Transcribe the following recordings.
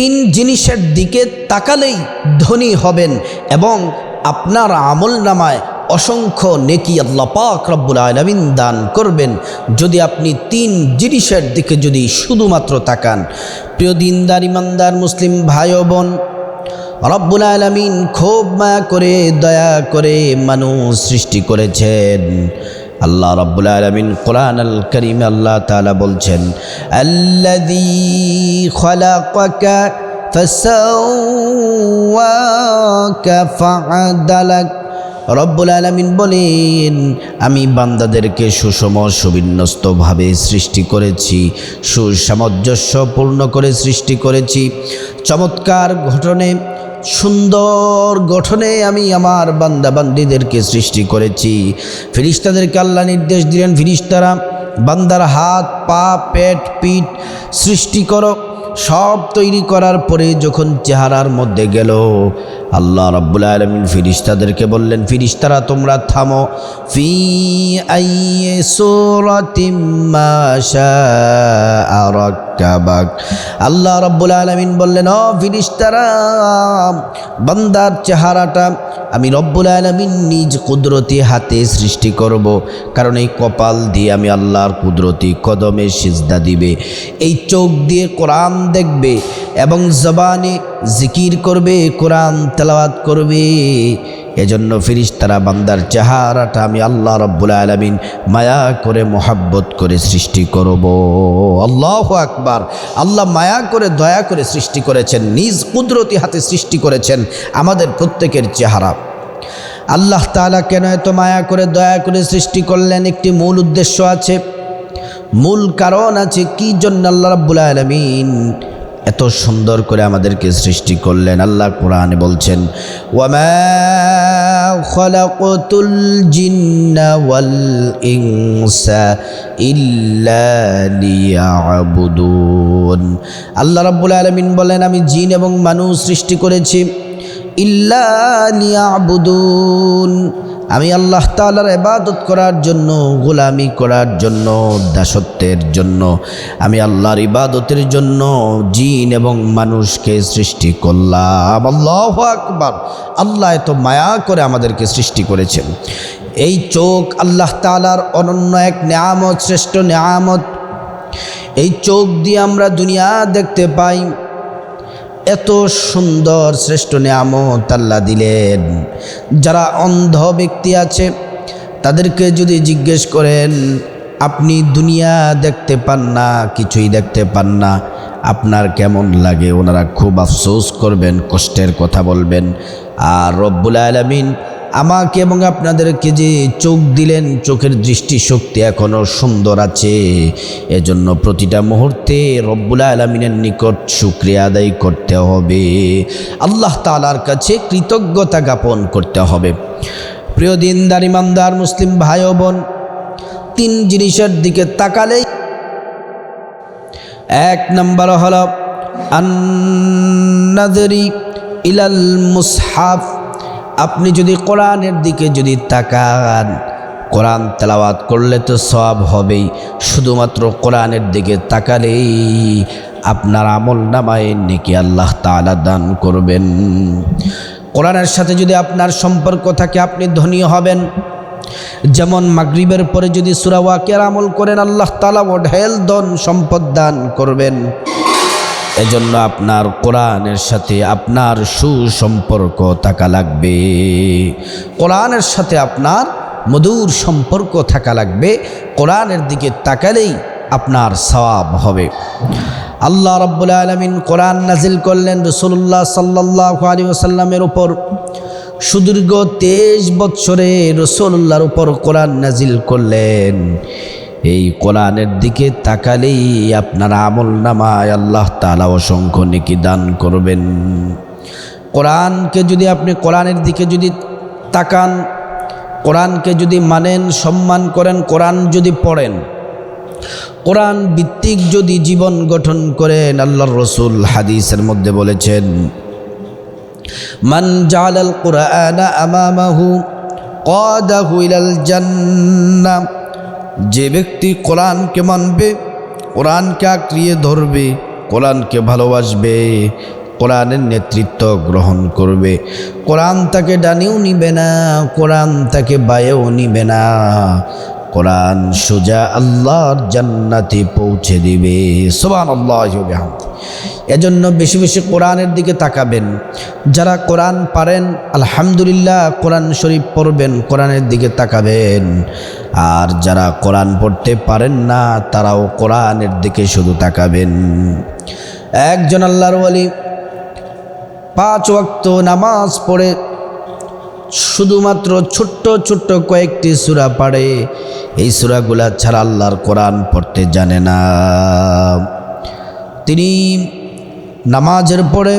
তিন জিনিসের দিকে তাকালেই ধনী হবেন এবং আপনার আমল নামায় অসংখ্য নেকি আল্লাহ পাক রব্বুল আলমিন দান করবেন। যদি আপনি তিন জিনিসের দিকে যদি শুধুমাত্র তাকান, প্রিয় দিনদার, ইমানদার, মুসলিম ভাই বোন, রব্বুল আলমিন খুব মায়া করে, দয়া করে মানুষ সৃষ্টি করেছেন। আল্লাহ রব্বুল আলমিন কোরআন আল করিম আল্লাহ তালা বলছেন রব্বুল আলমিন বলেন, আমি বান্দাদেরকে সুষম, সুবিন্যস্তভাবে সৃষ্টি করেছি, সুসামঞ্জস্যপূর্ণ করে সৃষ্টি করেছি। চমৎকার ঘটনে সুন্দর গঠনে আমি আমার বান্দাবান্দিদেরকে সৃষ্টি করেছি। ফিরিস্তাদেরকে আল্লাহ নির্দেশ দিলেন, ফিরিস্তারা, বান্দার হাত, পা, পেট, পিঠ সৃষ্টি করো। সব তৈরি করার পরে যখন চেহারার মধ্যে গেল আল্লাহ রাব্বুল আলমিন ফিরিস্তাদেরকে বললেন ফিরিস্তারা তোমরা থামো। ফি আইয়ে সূরাতিম মা শাআ আল্লাহ রাব্বুল আলমিন বললেন, ও ফিরিস্তারা বান্দার চেহারাটা আমি রব্বুল আলমিন নিজ কুদরতি হাতে সৃষ্টি করব। কারণ এই কপাল দিয়ে আমি আল্লাহর কুদরতি কদমে সিজদা দিবে। এই চোখ দিয়ে কোরআন দেখবে এবং জবানে জিকির করবে, কোরআন তেলাওয়াত করবে। এজন্য ফিরিস্তারা বান্দার চেহারাটা আমি আল্লাহ রব্বুল আলমিন মায়া করে মোহাব্বত করে সৃষ্টি করব। আল্লাহ আকবার। আল্লাহ মায়া করে, দয়া করে সৃষ্টি করেছেন, নিজ কুদরতি হাতে সৃষ্টি করেছেন আমাদের প্রত্যেকের চেহারা। আল্লাহ তালা কেন এত মায়া করে, দয়া করে সৃষ্টি করলেন? একটি মূল উদ্দেশ্য আছে। মূল কারণ আছে, কি জন্য আল্লাহ রাব্বুল আলমিন এত সুন্দর করে আমাদেরকে সৃষ্টি করলেন। আল্লাহ কোরআনে বলছেন আল্লাহ রাব্বুল আলামিন বলেন, আমি জিন এবং মানুষ সৃষ্টি করেছি ইল্লা লিয়াবুদুন। আমি আল্লাহ তালার এবাদত করার জন্য, গোলামি করার জন্য, দাসত্বের জন্য, আমি আল্লাহর ইবাদতের জন্য জিন এবং মানুষকে সৃষ্টি করলাম। আল্লাহ আকবার। আল্লাহ এত মায়া করে আমাদেরকে সৃষ্টি করেছেন। এই চোখ আল্লাহ তালার অনন্য এক নেয়ামত, শ্রেষ্ঠ নেয়ামত। এই চোখ দিয়ে আমরা দুনিয়া দেখতে পাই। এত সুন্দর শ্রেষ্ঠ নিয়ামত আল্লাহ দিলেন। যারা অন্ধ ব্যক্তি আছে, তাদেরকে যদি জিজ্ঞেস করেন, আপনি দুনিয়া দেখতে পান না, কিছুই দেখতে পান না, আপনার কেমন লাগে? ওনারা খুব আফসোস করবেন, কষ্টের কথা বলবেন। আর রব্বুল আলমিন আমাকে এবং আপনাদেরকে যে চোখ দিলেন, চোখের দৃষ্টি শক্তি এখনও সুন্দর আছে। এজন্য প্রতিটা মুহূর্তে রব্বুল আলমিনের নিকট শুক্রিয়া আদায় করতে হবে। আল্লাহ তালার কাছে কৃতজ্ঞতা জ্ঞাপন করতে হবে। প্রিয় দিনদার, ইমানদার, মুসলিম ভাই বোন, তিন জিনিসের দিকে তাকালেই এক নম্বর হল আন্নাদরি ইলাল মুসহাফ। আপনি যদি কোরআনের দিকে যদি তাকান, কোরআন তেলাওয়াত করলে তো সব হবেই। শুধুমাত্র কোরআনের দিকে তাকালেই আপনার আমল নামায় নেকি আল্লাহ তাআলা দান করবেন। কোরআনের সাথে যদি আপনার সম্পর্ক থাকে, আপনি ধনী হবেন। যেমন মাগরিবের পরে যদি সুরাওয়াকের আমল করেন, আল্লাহ তালা ও ঢেল দন সম্পদ দান করবেন। এজন্য আপনার কোরআনের সাথে আপনার সুসম্পর্ক থাকা লাগবে। কোরআনের সাথে আপনার মধুর সম্পর্ক থাকা লাগবে। কোরআনের দিকে তাকালেই আপনার সওয়াব হবে। আল্লাহ রব্বুল আলমিন কোরআন নাজিল করলেন রসুল্লাহ সাল্লাহ আলী ওসাল্লামের উপর। সুদীর্ঘ তেইশ বৎসরে রসুল্লাহর উপর কোরআন নাজিল করলেন। এই কোরআনের দিকে তাকালেই আপনার আমল নামায় আল্লাহ তালা অসংখ্য নেকি দান করবেন। কোরআনকে যদি আপনি কোরআনের দিকে যদি তাকান, কোরআনকে যদি মানেন, সম্মান করেন, কোরআন যদি পড়েন, কোরআন ভিত্তিক যদি জীবন গঠন করেন, আল্লাহর রসুল হাদিসের মধ্যে বলেছেন, মান জালাল কোরআন আমামাহু, কদাহু ইলাল জান্নাহ। যে ব্যক্তি কোরআনকে মানবে, কোরআনকে আঁকড়িয়ে ধরবে, কোরআনকে ভালোবাসবে, কোরআনের নেতৃত্ব গ্রহণ করবে। কোরআন তাকে ডানেও নিবে না, কোরআন তাকে বায়েও নিবে না। কোরআন সোজা আল্লাহর জান্নাতে পৌঁছে দিবে। সোবান আল্লাহ এজন্য বেশি বেশি কোরআনের দিকে তাকাবেন। যারা কোরআন পারেন, আলহামদুলিল্লাহ কোরআন শরীফ পড়বেন, কোরআনের দিকে তাকাবেন। আর যারা কোরআন পড়তে পারেন না, তারাও কোরআনের দিকে শুধু তাকাবেন। একজন আল্লাহর ওয়ালি পাঁচ ওয়াক্ত নামাজ পড়ে, শুধুমাত্র ছোট্ট ছোট্ট কয়েকটি সুরা পাড়ে, এই সুরাগুলা ছাড়া আল্লাহর কোরআন পড়তে জানে না। তিনি নামাজের পরে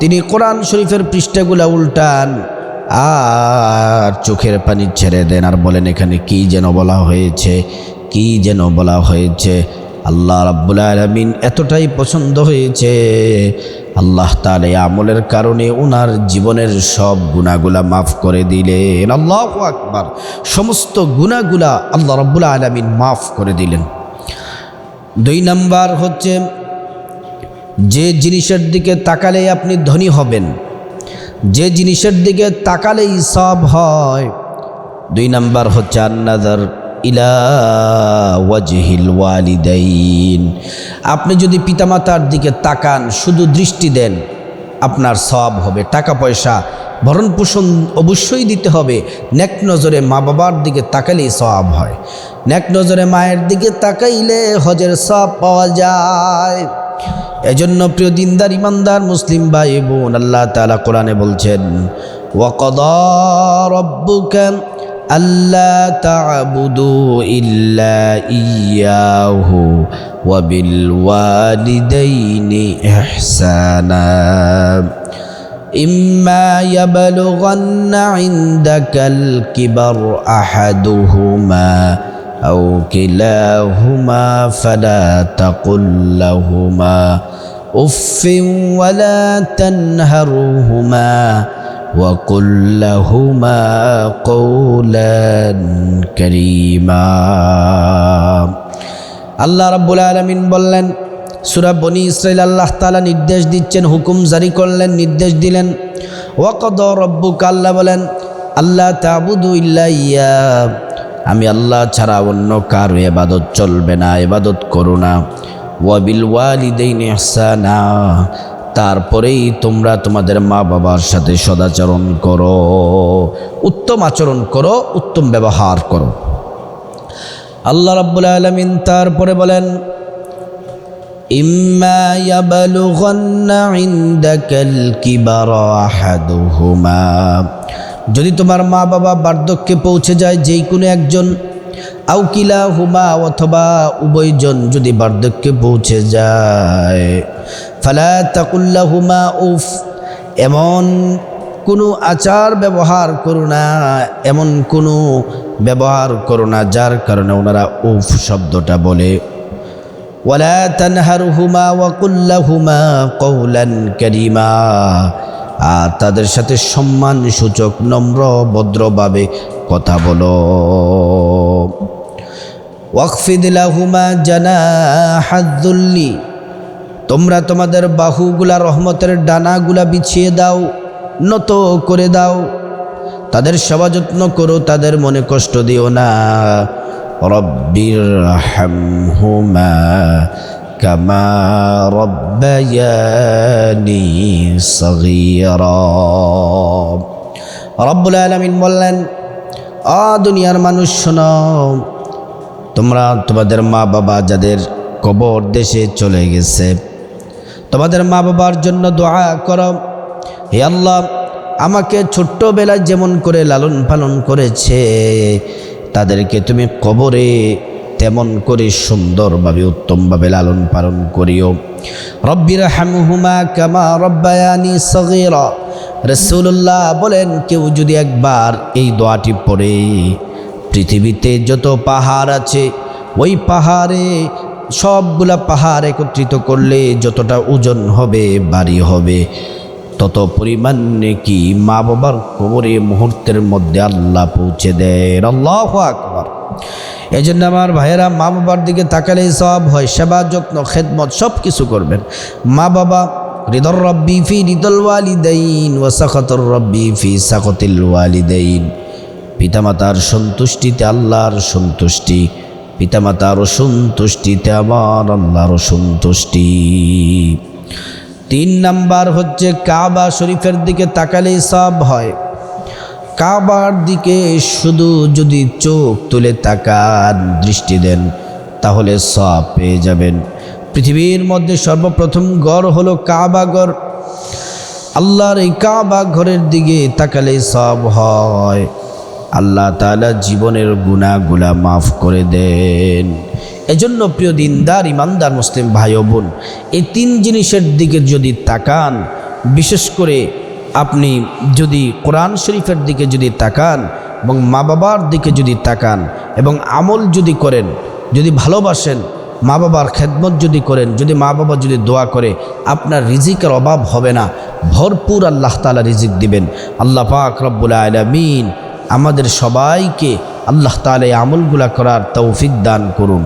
তিনি কোরআন শরীফের পৃষ্ঠাগুলা উল্টান, আর চোখের পানি ছেড়ে দেন, আর বলেন, এখানে কি যেন বলা হয়েছে? কি যেন বলা হয়েছে? আল্লাহ রাব্বুল আলমিন এতটাই পছন্দ হয়েছে। আল্লাহ তাহলে আমলের কারণে ওনার জীবনের সব গুণাগুলা মাফ করে দিলেন। আল্লাহ আকবার। সমস্ত গুণাগুলা আল্লাহ রব্বুল আলমিন মাফ করে দিলেন। দুই নাম্বার হচ্ছে যে জিনিসের দিকে তাকালেই আপনি ধনী হবেন। যে জিনিসের দিকে তাকালেই সব হয়। দুই নাম্বার হচ্ছে আন্নাদার ইলা আপনি যদি পিতামাতার দিকে তাকান, শুধু দৃষ্টি দেন, আপনার সব হবে। টাকা পয়সা, ভরণ পোষণ অবশ্যই দিতে হবে। নেক নজরে মা বাবার দিকে তাকালেই সব হয়। নেক নজরে মায়ের দিকে তাকাইলে হজের সব পাওয়া যায়। এজন্য প্রিয় দিনদার, ইমানদার মুসলিম ভাই, বোন, আল্লাহ তালা কোরআনে বলছেন, ওয়াকদ রব্বুকান আল্লাহ তাবুদু ইল্লা ইয়াহু ওয়াবিল ওয়ালিদাইনি ইহসানা। ইম্মা ইয়াবলুগান্না ইনদাকাল কিবার আহাদুহুমা أو كلاهما فلا تقل لهما أف ولا تنهرهما وقل لهما قولا كريما আল্লাহ রাব্বুল আলমিন বললেন সুরা বনি ইসরাইল আল্লাহ তালা নির্দেশ দিচ্ছেন হুকুম জারি করলেন নির্দেশ দিলেন ওয়াকদ রব্বুক আল্লাহ বলেন আল্লাহ তাবুদু ইল্লা ইয়া আমি আল্লাহ ছাড়া অন্য কারো এবাদত চলবে না এবাদত করো না ওয়াবিল ওয়ালিদাইন ইহসানা তারপরেই তোমরা তোমাদের মা বাবার সাথে সদাচরণ করো উত্তম আচরণ করো উত্তম ব্যবহার করো আল্লাহ রাব্বুল আলমিন তারপরে বলেন إما يبلغن عندك الكبر أحدهما যদি তোমার মা বাবা বার্ধক্যে পৌঁছে যায় যেই কোনো একজন আউকিলা হুমা অথবা উভয়জন যদি বার্ধক্যে পৌঁছে যায়, ফালা তাকুল্লা হুমা উফ, এমন কোনো আচার ব্যবহার করো না, এমন কোনো ব্যবহার করো না যার কারণে ওনারা উফ শব্দটা বলে। ওয়ালা তানহার হুমা ওয়াকুল্লা হুমা কৌলান করিমা আর তাদের সাথে সম্মান সূচক নম্র, ভদ্রভাবে কথা বলো। হাদ্দুল্লি তোমরা তোমাদের বাহুগুলা, রহমতের ডানাগুলা বিছিয়ে দাও, নত করে দাও। তাদের সেবা যত্ন করো, তাদের মনে কষ্ট দিও না। রব্বির হামহুমা কামা রব্বায়ানি সগীরা রব্বুল আলামিন বললেন, আ দুনিয়ার মানুষ শোনো, তোমরা তোমাদের মা বাবা যাদের কবর দেশে চলে গেছে, তোমাদের মা বাবার জন্য দোয়া করো। হে আল্লাহ, আমাকে ছোট্টবেলায় যেমন করে লালন পালন করেছে, তাদেরকে তুমি কবরে তেমন করে সুন্দরভাবে, উত্তমভাবে লালন পালন করিও। রব্বির হামহুমা কামা রব্বায়ানি সগীরা। রসুল্লাহ বলেন, কেউ যদি একবার এই দোয়াটি পড়ে, পৃথিবীতে যত পাহাড় আছে, ওই পাহাড়ে সবগুলা পাহাড় একত্রিত করলে যতটা ওজন হবে বাড়ি হবে, তত পরিমাণ কি মা বাবার কবরে মুহূর্তের মধ্যে আল্লাহ পৌঁছে দেয়। আল্লাহ আকবার। এই জন্য আমার ভাইয়েরা মা বাবার দিকে তাকালেই সব হয়, সেবা যত্ন, খেদমত সব কিছু করবেন। মা বাবা হৃদর রব্বি ফি হৃদল ওয়ালিদাইন ও সাখতর রব্বি ফি সাখতিল ওয়ালিদাইন। পিতামাতার সন্তুষ্টিতে আল্লাহর সন্তুষ্টি, পিতামাতার অসন্তুষ্টিতে আমার আল্লাহর সন্তুষ্টি। তিন নাম্বার হচ্ছে কাবা শরীফের দিকে তাকালেই সব হয়। কাবার দিকে শুধু যদি চোখ তুলে তাকান দৃষ্টি দেন, তাহলে সব পেয়ে যাবেন। পৃথিবীর মধ্যে সর্বপ্রথম গড় হলো কাবা গড়। আল্লাহর এই কাবা ঘরের দিকে তাকালে সব হয়। আল্লাহ তাআলা জীবনের গুণাগুলা মাফ করে দেন। এজন্য প্রিয় দিনদার, ইমানদার মুসলিম ভাই বোন, এই তিন জিনিসের দিকে যদি তাকান, বিশেষ করে আপনি যদি কোরআন শরীফের দিকে যদি তাকান এবং মা বাবার দিকে যদি তাকান এবং আমল যদি করেন, যদি ভালোবাসেন, মা বাবার খেদমত যদি করেন, যদি মা বাবা যদি দোয়া করে, আপনার রিজিকের অভাব হবে না। ভরপুর আল্লাহ তালা রিজিক দিবেন। আল্লাহ পাক রব্বুল আলমিন আমাদের সবাইকে আল্লাহ তালা আমলগুলা করার তৌফিক দান করুন।